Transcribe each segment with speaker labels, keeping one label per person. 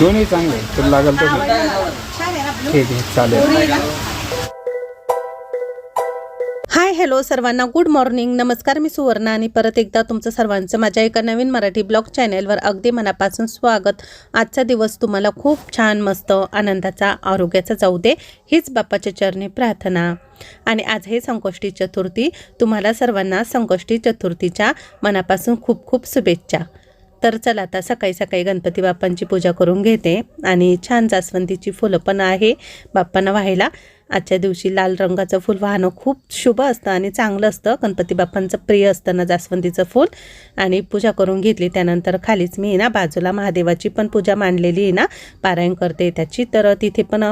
Speaker 1: दोन्ही चांगले तुला लागेल तर ठीक आहे चालेल.
Speaker 2: हाय हॅलो सर्वांना गुड मॉर्निंग. नमस्कार मी सुवर्णा आणि परत एकदा तुमचं सर्वांचं माझ्या एका नवीन मराठी ब्लॉग चॅनेलवर अगदी मनापासून स्वागत. आजचा दिवस तुम्हाला खूप छान मस्त आनंदाचा आरोग्याचा जाऊ दे हीच बाप्पाच्या चरणी प्रार्थना. आणि आज हे संकष्टी चतुर्थी तुम्हाला सर्वांना संकष्टी चतुर्थीच्या मनापासून खूप खूप शुभेच्छा. तर चला आता सकाळी सकाळी गणपती बाप्पांची पूजा करून घेते. आणि छान जास्वंदीची फुलं पण आहे बाप्पांना व्हायला. आजच्या दिवशी लाल रंगाचं फूल वाहणं खूप शुभ असतं आणि चांगलं असतं. गणपती बाप्पांचं प्रिय असतं ना जास्वंदीचं फूल. आणि पूजा करून घेतली त्यानंतर खालीच मी ना बाजूला महादेवाची पण पूजा मांडलेली आहे ना पारायण करते त्याची. तर तिथे पण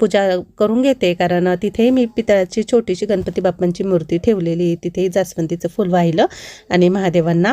Speaker 2: पूजा करून घेते कारण तिथेही मी पितळाची छोटीशी गणपती बाप्पांची मूर्ती ठेवलेली आहे. तिथेही जास्वंदीचं फूल वाहिलं आणि महादेवांना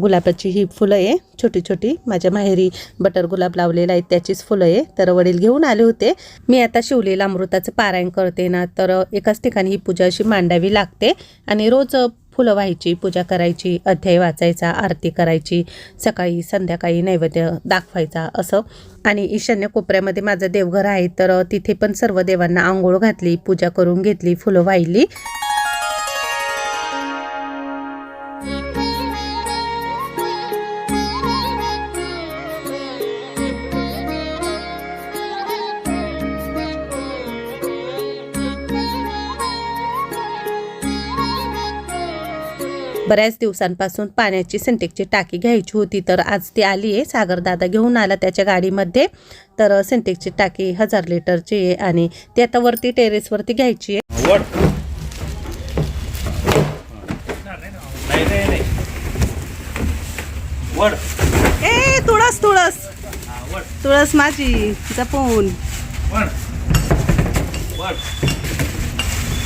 Speaker 2: गुलाबाची ही फुलं आहे छोटी छोटी. माझ्या माहेरी बटर गुलाब लावलेला आहे त्याचीच फुलं आहे. तर वडील घेऊन आले होते. मी आता शिवलेलं अमृताचं पारायण करते ना तर एकाच ठिकाणी ही पूजा अशी मांडावी लागते. आणि रोज फुलं व्हायची पूजा करायची अध्याय वाचायचा आरती करायची सकाळी संध्याकाळी नैवेद्य दाखवायचा असं. आणि ईशान्य कोपऱ्यामध्ये माझं देवघर आहे तर तिथे पण सर्व देवांना आंघोळ घातली पूजा करून घेतली फुलं वाहिली. बऱ्याच दिवसांपासून पाण्याची सिंटेक्सची टाकी घ्यायची होती तर आज ती आली आहे. सागरदादा घेऊन आला त्याच्या गाडीमध्ये. तर सिंटेक्सची टाकी हजार लिटरची आहे आणि ती आता वरती टेरेसवरती घ्यायची आहे. ए तुळस तुळस. तुळस माझी जपून.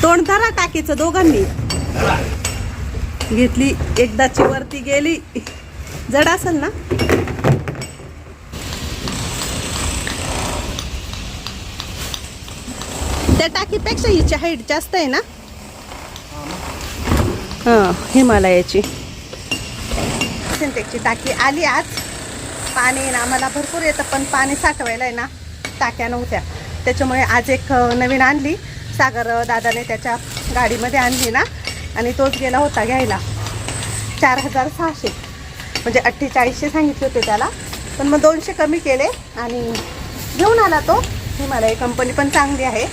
Speaker 2: तोंड धरा टाकीचं दोघांनी. घेतली एकदाची वरती गेली. जड असेल ना? त्या टाकीपेक्षा हिची हाईट जास्त आहे ना? हां हिमालयाची. सिंटेक्सची टाकी आली आज. पाणी ना आम्हाला भरपूर येतं पण पाणी साठवायला आहे ना टाक्या नव्हत्या. त्याच्यामुळे आज एक नवीन आणली. सागर दादाने त्याच्या गाडीमध्ये आणली ना. आणि तोच गेला होता घ्यायला. चार हजार सहाशे. म्हणजे अठ्ठेचाळीसशे सांगितले होते त्याला. पण मग दोनशे कमी केले आणि घेऊन आला तो. हिमालय कंपनी पण चांगली आहे.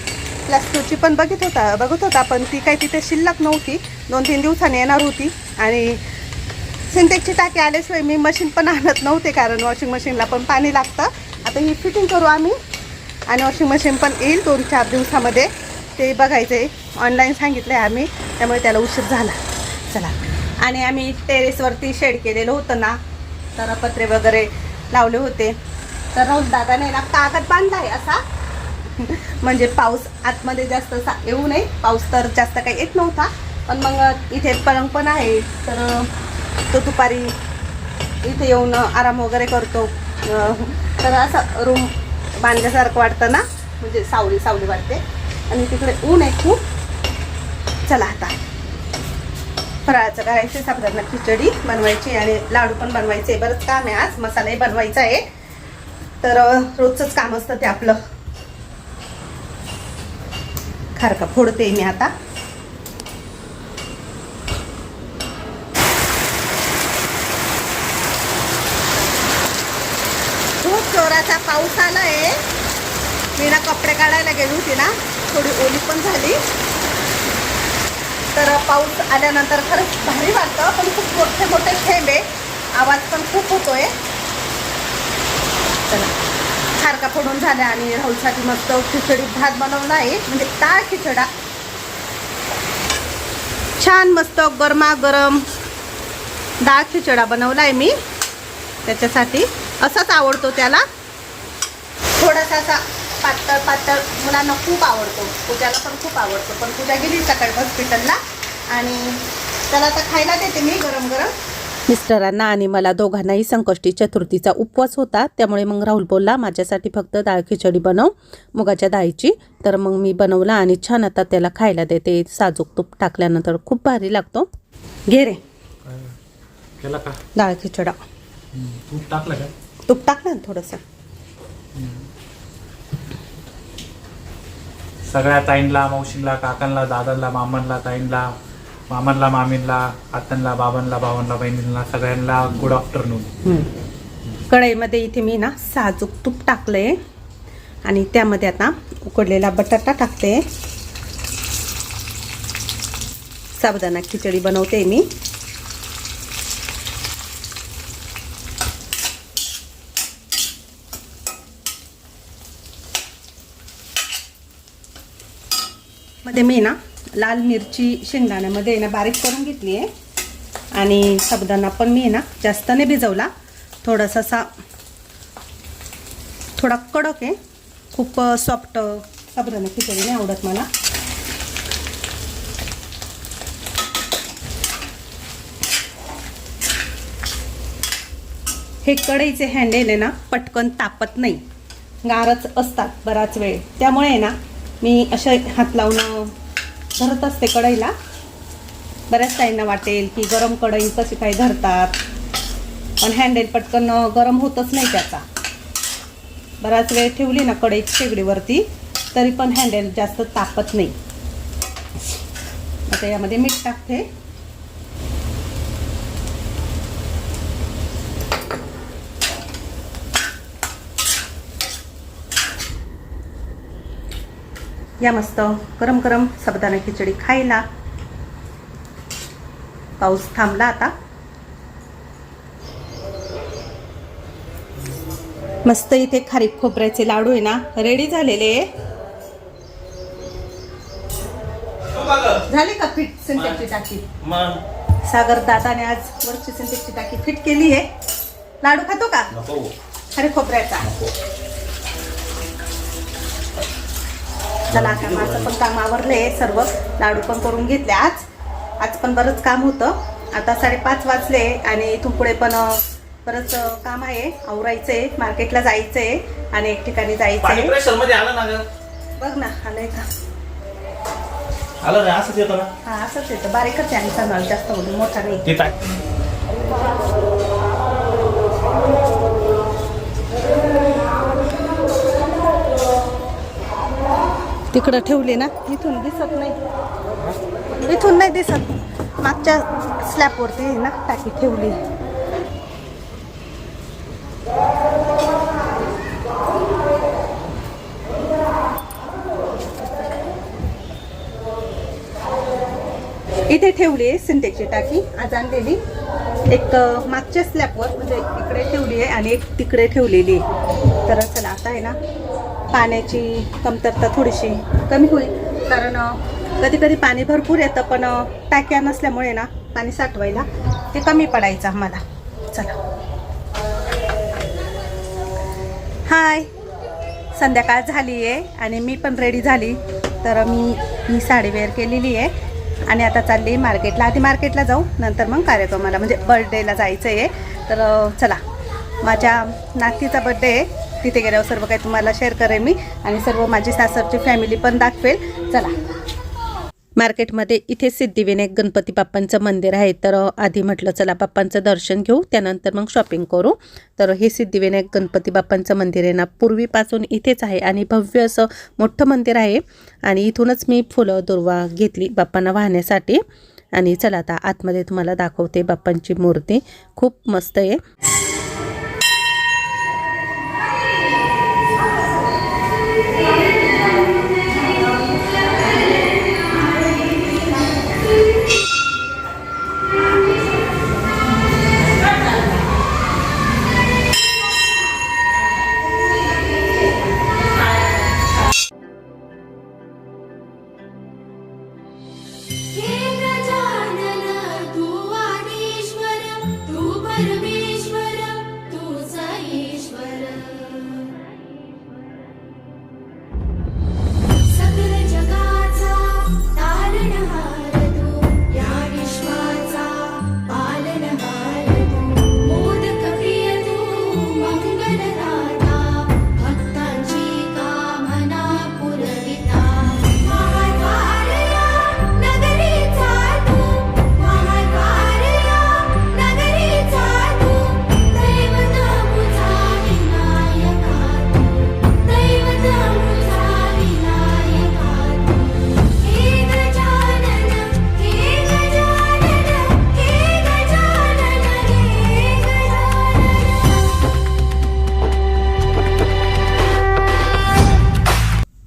Speaker 2: प्लास्टोची पण बघित होता बघत होता पण ती काही तिथे शिल्लक नव्हती. दोन तीन दिवसांनी येणार होती. आणि सिंटेक्सची टाकी आल्याशिवाय मी मशीन पण आणत नव्हते कारण वॉशिंग मशीनला पण पाणी लागतं. आता ही फिटिंग करू आम्ही. आणि वॉशिंग मशीन पण येईल दोन चार दिवसामध्ये. ते बघायचं. आहे ऑनलाईन सांगितलं आहे आम्ही त्यामुळे त्याला उशीर झाला. चला. आणि आम्ही टेरेसवरती शेड केलेलं होतं ना तर पत्रे वगैरे लावले होते. तर राहुल नाही ना कागद बांधला आहे असा. म्हणजे पाऊस आतमध्ये जास्त येऊ नये. पाऊस तर जास्त काही येत नव्हता. पण मग इथे पलंग पण आहे. तर तो दुपारी इथे येऊन आराम वगैरे करतो. तर असं रूम बांधल्यासारखं वाटतं ना. म्हणजे सावली सावली वाटते. आणि तिकडे ऊन आहे खूप. चला आता. फराळाचं करायचं साबुदाणा खिचडी बनवायची आणि लाडू पण बनवायचे. बरंच काम आहे आज मसालाही बनवायचा आहे. तर रोजचंच काम असतं ते आपलं. खारका फोडते मी आता. खूप जोराचा पाऊस आलाय. मी ना कपडे काढायला गेली होती ना. थोडी ओली पण झाली. तर पाऊस आल्यानंतर खरंच भारी वाटतं पण खूप मोठे मोठे थेंब. आहे आवाज पण खूप होतोय. चला खारका फोडून झाल्या आणि राहुलसाठी मस्त खिचडी भात बनवला आहे. म्हणजे ताळ खिचडा. छान मस्त गरमागरम डाळ खिचडा बनवला आहे मी. त्याच्यासाठी असाच आवडतो त्याला. थोडासा असा पातळ पातळ मुलांना खूप आवडतो. पूजाला पण खूप आवडतो. पण पूजा गेली सकाळी हॉस्पिटलला आणि त्याला आता खायला देते मी गरम गरम. मिस्टरांना आणि मला दोघांनाही संकष्टी चतुर्थीचा उपवास होता. त्यामुळे मग राहुल बोलला माझ्यासाठी फक्त डाळ खिचडी बनव मुगाच्या डाळीची. तर मग मी बनवला आणि छान आता त्याला खायला देते. साजूक तूप टाकल्यानंतर खूप भारी लागतो. घे रे.
Speaker 3: केला का?
Speaker 2: डाळ खिचडा.
Speaker 1: तूप टाकलं का?
Speaker 4: तूप टाक ना थोडंसं.
Speaker 1: सगळ्या ताईंला मावशींला काकांना दादांना मामांना ताईंला मामांना मामींला आत्यांना बाबांना भावांना बहिणींना सगळ्यांना गुड आफ्टरनून
Speaker 4: कढईमध्ये इथे मी ना साजूक तूप टाकलंय आणि त्यामध्ये आता उकडलेला बटाटा टाकते. साबुदाणा खिचडी बनवते मी. मध्ये मी ना लाल मिरची शेंगदाण्यामध्ये ना बारीक करून घेतली आहे. आणि साबुदाणा पण मी ना जास्त नाही भिजवला. थोडासा असा थोडा कडक आहे. खूप सॉफ्ट साबुदाणा खिचडी नाही आवडत मला. हे कढईचे हँडेल आहे ना पटकन तापत नाही. गारच असतात बराच वेळ. त्यामुळे आहे ना मी असे हात लावून धरत असते कढईला. बऱ्याच ताईंना वाटेल की गरम कढई कशी काय धरतात. पण हँडेल पटकन गरम होतच नाही त्याचा. बराच वेळ ठेवली ना कढई शेगडीवरती तरी पण हँडेल जास्त तापत नाही. आता यामध्ये मीठ टाकते. या मस्त गरम गरम साबुदाणा खिचडी खायला. पाऊस थांबला आता. मस्त इथे खारीक खोबऱ्याचे लाडू आहे ना रेडी झालेले. झाले का फिट सिंटेक्सची टाकी? सागर दादाने आज वरची सिंटेक्सची टाकी फिट केली आहे. लाडू खातो का? खारी खोबऱ्याचा. चला आता माझं पण काम आवरले सर्व लाडू पण करून घेतले आज. आज पण बरंच काम होतं. आता साडेपाच वाजले आणि इथून पुढे पण बरंच काम आहे. आवरायचंय मार्केटला जायचंय आणि एक ठिकाणी
Speaker 3: ना ग?
Speaker 4: बघ ना आलंय का?
Speaker 3: आलं असंच येतं ना?
Speaker 4: हा असंच येतं. बारीकच आहे नळ जास्त मोठा नाही. तिकडं ठेवली ना इथून दिसत नाही. इथून नाही दिसत. मागच्या स्लॅबवरती आहे ना टाकी ठेवली. इथे ठेवली आहे सिंटेक्सची टाकी आज आणलेली. एक मागच्या स्लॅबवर म्हणजे इकडे ठेवली आहे आणि एक तिकडे ठेवलेली आहे. तर चला आता आहे ना पाण्याची कमतरता थोडीशी कमी होईल. कारण कधी कधी पाणी भरपूर येतं पण टाक्या नसल्यामुळे ना पाणी साठवायला ते कमी पडायचं आम्हाला. चला. हाय. संध्याकाळ झाली आहे आणि मी पण रेडी झाली. तर मी ही साडी वेअर केलेली आहे. आणि आता चालली आहे मार्केटला आधी मार्केटला जाऊ नंतर मग कार्यक्रमाला. म्हणजे बर्थडेला जायचं आहे तर चला. माझ्या नातीचा बड्डे आहे. तिथे गेल्यावर सर्व काही तुम्हाला शेअर करेन मी आणि सर्व माझी सासरची फॅमिली पण दाखवेल. चला. मार्केटमध्ये इथे सिद्धिविनायक गणपती बाप्पांचं मंदिर आहे. तर आधी म्हटलं चला बाप्पांचं दर्शन घेऊ त्यानंतर मग शॉपिंग करू. तर हे सिद्धिविनायक गणपती बाप्पांचं मंदिर आहे ना पूर्वीपासून इथेच आहे आणि भव्य असं मोठं मंदिर आहे. आणि इथूनच मी फुलं दुर्वा घेतली बाप्पांना वाहण्यासाठी. आणि चला आता आतमध्ये तुम्हाला दाखवते बाप्पांची मूर्ती. खूप मस्त आहे.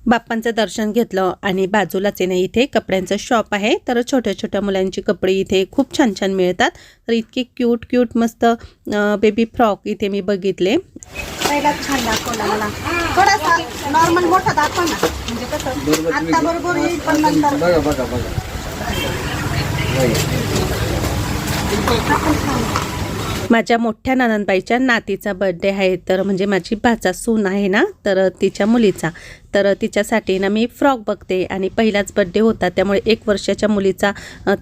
Speaker 2: बाप्पांचं दर्शन घेतलं आणि बाजूलाच आहे ना इथे कपड्यांचं शॉप आहे. तर छोट्या छोट्या मुलांची कपडे इथे खूप छान छान मिळतात. तर इतके क्यूट क्यूट मस्त बेबी फ्रॉक इथे मी बघितले. पहिला छान दाखवला मला. थोडासा नॉर्मल मोठा दाखव ना. म्हणजे कसं आता बरोबर येईल पण नंतर.
Speaker 4: बघा बघा बघा.
Speaker 2: माझ्या मोठ्या नानंदबाईच्या नातीचा बर्थडे आहे. तर म्हणजे माझी भाचा सून आहे ना तर तिच्या मुलीचा. तर तिच्यासाठी ना मी फ्रॉक बघते आणि पहिलाच बड्डे होता त्यामुळे एक वर्षाच्या मुलीचा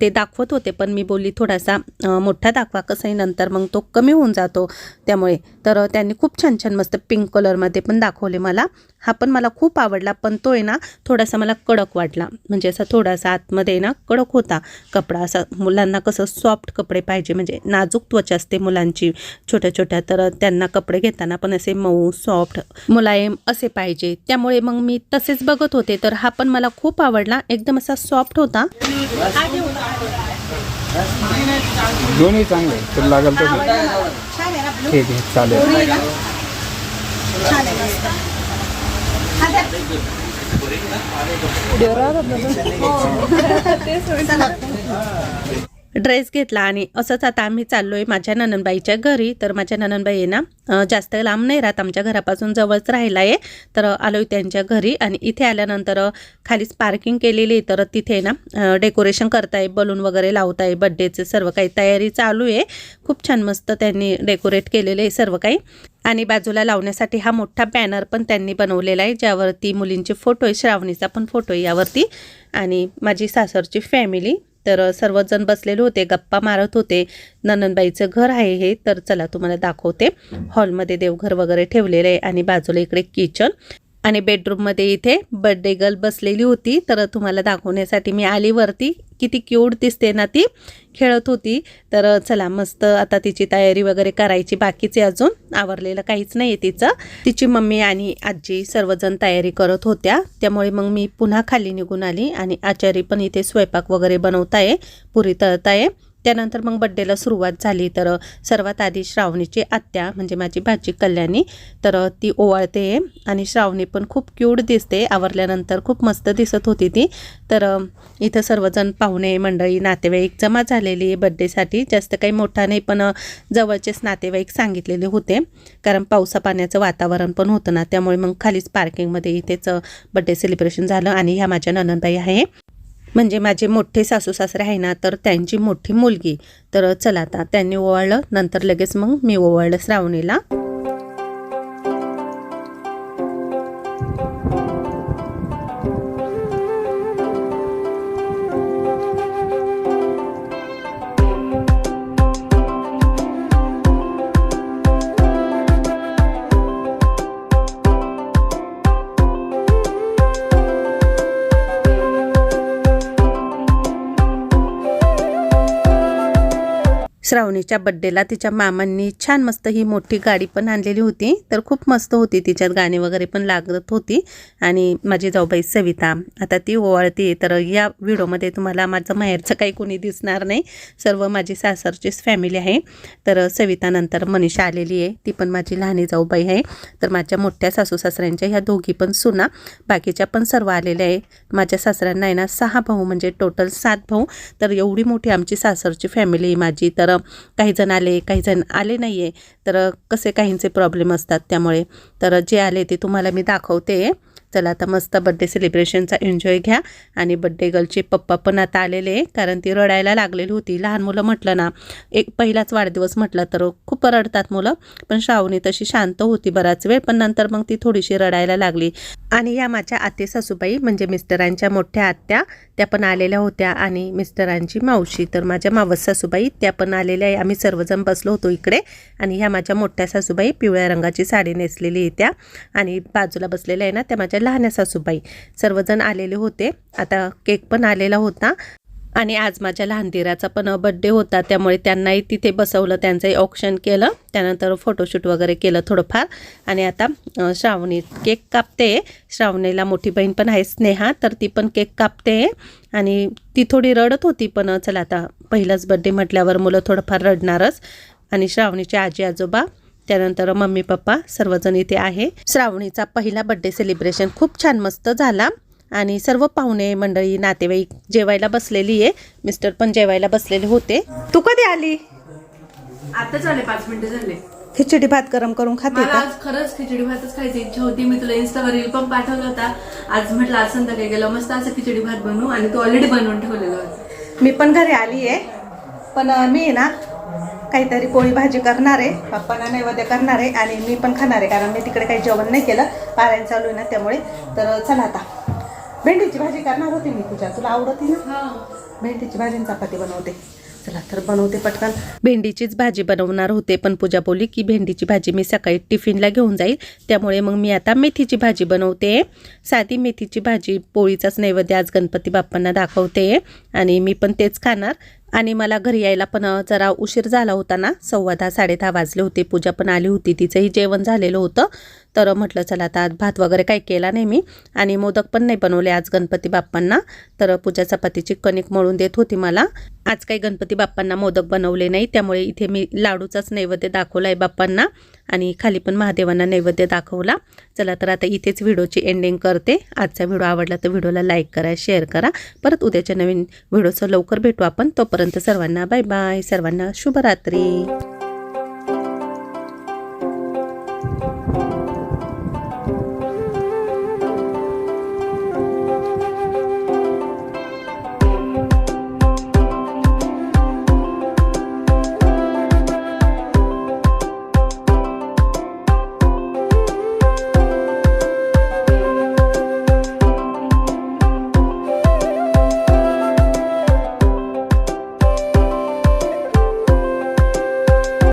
Speaker 2: ते दाखवत होते पण मी बोलली थोडासा मोठा दाखवा कसंही नंतर मग तो कमी होऊन जातो त्यामुळे. तर त्यांनी खूप छान छान मस्त पिंक कलरमध्ये पण दाखवले मला. हा पण मला खूप आवडला पण तो आहे ना थोडासा मला कडक वाटला. म्हणजे असा थोडासा आतमध्ये ना कडक होता कपडा. असा मुलांना कसं सॉफ्ट कपडे पाहिजे म्हणजे नाजूक त्वचा असते मुलांची छोट्या छोट्या तर त्यांना कपडे घेताना पण असे मऊ सॉफ्ट मुलायम असे पाहिजे. त्यामुळे मग मी तसेच बघत होते तर हा पण मला खूप आवडला. एकदम असा सॉफ्ट होता.
Speaker 4: दोन्ही चांगले. तुला लागेल तर ठीक आहे चालेल.
Speaker 2: ड्रेस घेतला आणि असंच आता आम्ही चाललो आहे माझ्या ननंदबाईच्या घरी. तर माझ्या ननंदबाई आहे ना जास्त लांब नाही राहत. आमच्या घरापासून जवळच राहिला आहे तर आलोय त्यांच्या घरी आणि इथे आल्यानंतर खालीच पार्किंग केलेली तर तिथे ना डेकोरेशन करताय बलून वगैरे लावताय बड्डेचे सर्व काही तयारी चालू आहे. खूप छान मस्त त्यांनी डेकोरेट केलेलं आहे सर्व काही. आणि बाजूला लावण्यासाठी हा मोठा बॅनर पण त्यांनी बनवलेला आहे ज्यावरती मुलींचे फोटो आहे श्रावणीचा पण फोटो आहे यावरती. आणि माझी सासरची फॅमिली तर सर्वजण बसलेले होते गप्पा मारत होते. ननंदबाईचं घर आहे हे तर चला तुम्हाला दाखवते. हॉलमध्ये देवघर वगैरे ठेवलेलं आहे आणि बाजूला इकडे किचन. आणि बेडरूममध्ये इथे बड्डे गर्ल बसलेली होती. तर तुम्हाला दाखवण्यासाठी मी आली वरती. किती क्यूट दिसते ना ती. खेळत होती. तर चला मस्त आता तिची तयारी वगैरे करायची बाकीचे अजून. आवरलेलं काहीच नाही आहे तिचं. तिची मम्मी आणि आजी सर्वजण तयारी करत होत्या. त्यामुळे मग मी पुन्हा खाली निघून आली आणि आचारी पण इथे स्वयंपाक वगैरे बनवताय पुरी तळताय. त्यानंतर मग बड्डेला सुरुवात झाली. तर सर्वात आधी श्रावणीची आत्या म्हणजे माझी भाची कल्याणी तर ती ओवाळते आणि श्रावणी पण खूप क्यूट दिसते. आवरल्यानंतर खूप मस्त दिसत होती ती. तर इथं सर्वजण पाहुणे मंडळी नातेवाईक जमा झालेली बड्डेसाठी जास्त काही मोठा नाही पण जवळचेच नातेवाईक सांगितलेले होते. कारण पावसा पाण्याचं वातावरण पण होतं ना त्यामुळे मग खालीच पार्किंगमध्ये इथेच बड्डे सेलिब्रेशन झालं आणि ह्या माझ्या ननंदबाई आहे. म्हणजे माझे मोठे सासू सासरे आहे ना तर त्यांची मोठी मुलगी. तर चला आता त्यांनी ओवाळलं नंतर लगेच मग मी ओवाळलं श्रावणीला. श्रावणीच्या बड्डेला तिच्या मामांनी छान मस्त ही मोठी गाडी पण आणलेली होती. तर खूप मस्त होती तिच्यात गाणी वगैरे पण लागत होती. आणि माझी जाऊबाई सविता आता ती ओवाळते तर या व्हिडिओमध्ये तुम्हाला माझं माहेरचं काही कोणी दिसणार नाही. सर्व माझी सासरचीच फॅमिली आहे. तर सवितानंतर मनीषा आलेली आहे. ती पण माझी लहानी जाऊबाई आहे. तर माझ्या मोठ्या सासू सासऱ्यांच्या ह्या दोघी पण सुना बाकीच्या पण सर्व आलेल्या आहे. माझ्या सासऱ्यांना आहे ना सहा भाऊ म्हणजे टोटल सात भाऊ. तर एवढी मोठी आमची सासरची फॅमिली माझी. तर काही जण आले काही जण आले नाही आहे तर कसे काहींचे प्रॉब्लेम असतात त्यामुळे. तर जे आले ते तुम्हाला मी दाखवते. चला आता मस्त बड्डे सेलिब्रेशनचा एन्जॉय घ्या. आणि बड्डे गर्लचे पप्पा पण आता आलेले आहे कारण ती रडायला लागलेली होती. लहान मुलं म्हटलं ना एक पहिलाच वाढदिवस म्हटलं तर खूप रडतात मुलं. पण श्रावणी तशी शांत होती बराच वेळ पण नंतर मग ती थोडीशी रडायला लागली. आणि या माझ्या आते सासूबाई म्हणजे मिस्टरांच्या मोठ्या आत्या त्या पण आलेल्या होत्या. आणि मिस्टरांची मावशी तर माझ्या मावस सासूबाई त्या पण आलेल्या आहे. आम्ही सर्वजण बसलो होतो इकडे. आणि ह्या माझ्या मोठ्या सासूबाई पिवळ्या रंगाची साडी नेसलेली आहे त्या. आणि बाजूला बसलेल्या आहे ना त्या माझ्या लहान्या सासूबाई. सर्वजण आलेले होते. आता केक पण आलेला होता. आणि आज माझ्या लहान दिराचा पण बड्डे होता त्यामुळे त्यांनाही तिथे बसवलं त्यांचंही ऑप्शन केलं त्यानंतर फोटोशूट वगैरे केलं थोडंफार. आणि आता श्रावणी केक कापते. श्रावणीला मोठी बहीण पण आहे स्नेहा तर ती पण केक कापते. आणि ती थोडी रडत होती पण चला आता पहिलाच बड्डे म्हटल्यावर मुलं थोडंफार रडणारच. आणि श्रावणीचे आजी आजोबा त्यानंतर मम्मी पप्पा सर्वजण इथे आहे. श्रावणीचा पहिला बड्डे सेलिब्रेशन खूप छान मस्त झाला. आणि सर्व पाहुणे मंडळी नातेवाईक जेवायला बसलेली आहे. मिस्टर पण जेवायला बसलेले होते. तू कधी आली?
Speaker 5: आता झाले पाच मिनिटं झाले.
Speaker 2: खिचडी भात गरम करून खाते
Speaker 5: मला
Speaker 2: का?
Speaker 5: आज खरंच खिचडी भातच खायची इच्छा होती. मी तुला इन्स्टावर रील पण पाठवला होता. आज म्हटलं आज संध्याकाळी गेलं मस्त असं खिचडी भात बनवू आणि तू ऑलरेडी बनवून ठेवलेलं होतं.
Speaker 2: मी पण घरी आली आहे. पण अं, मी आहे ना काहीतरी पोळी भाजी करणार आहे. पप्पांना नैवेद्य करणार आहे आणि मी पण खाणार आहे कारण मी तिकडे काही जेवण नाही केलं. पारायण चालू आहे ना त्यामुळे. तर चला आता. भेंडीची भाजी करणार होती मी तुझ्या तुला आवडती ना? भेंडीची भाजी चपाती बनवते. चला तर बनवते पटकन. भेंडीचीच भाजी बनवणार होते पण पूजा बोलली की भेंडीची भाजी मी सकाळी टिफिनला घेऊन जाईल. त्यामुळे मग मी आता मेथीची भाजी बनवते. साधी मेथीची भाजी पोळीचाच नैवेद्य आज गणपती बाप्पांना दाखवते आणि मी पण तेच खाणार. आणि मला घरी यायला पण जरा उशीर झाला होता ना सव्वा दहा साडे दहा वाजले होते. पूजा पण आली होती तिचंही जेवण झालेलं होतं. तर म्हटलं चला आता आज भात वगैरे काही केला नाही मी आणि मोदक पण नाही बनवले आज गणपती बाप्पांना. तर पूजा चपातीची कणिक मळून देत होती मला. आज काही गणपती बाप्पांना मोदक बनवले नाही त्यामुळे इथे मी लाडूचाच नैवेद्य दाखवला आहे बाप्पांना आणि खाली पण महादेवांना नैवेद्य दाखवला. चला तर आता इथेच व्हिडिओची एंडिंग करते. आजचा व्हिडिओ आवडला तर व्हिडिओला लाईक करा शेअर करा. परत उद्याच्या नवीन व्हिडिओचं लवकर भेटू आपण. तोपर्यंत सर्वांना बाय बाय सर्वांना शुभरात्री.